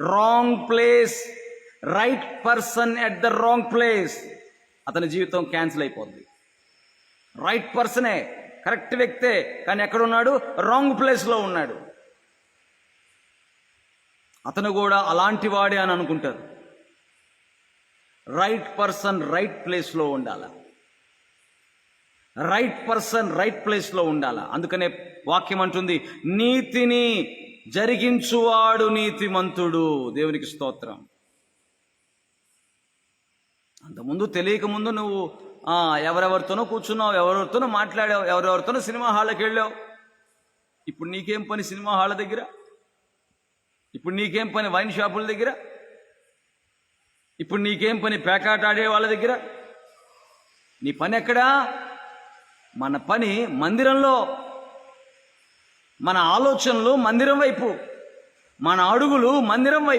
Wrong place right person at the wrong place అతని జీవితం cancel అయిపోద్ది. రైట్ పర్సనే కరెక్ట్ వ్యక్తే కానీ ఎక్కడున్నాడు? రాంగ్ ప్లేస్లో ఉన్నాడు. అతను కూడా అలాంటి వాడే అని అనుకుంటారు. రైట్ పర్సన్ రైట్ ప్లేస్లో ఉండాల. రైట్ పర్సన్ రైట్ ప్లేస్లో ఉండాల. అందుకనే వాక్యం అంటుంది నీతిని జరిగించువాడు నీతిమంతుడు. దేవునికి స్తోత్రం. అంతకుముందు తెలియక ముందు నువ్వు ఎవరెవరితోనో కూర్చున్నావు ఎవరెవరితోనో మాట్లాడావు ఎవరెవరితోనో సినిమా హాల్కి వెళ్ళావు. ఇప్పుడు నీకేం పని సినిమా హాళ్ళ దగ్గర? ఇప్పుడు నీకేం పని వైన్ షాపుల దగ్గర? ఇప్పుడు నీకేం పని పేకాట ఆడే వాళ్ళ దగ్గర? నీ పని ఎక్కడా? మన పని మందిరంలో. మన ఆలోచనలు మందిరం వైపు మన అడుగులు మందిరం వైపు.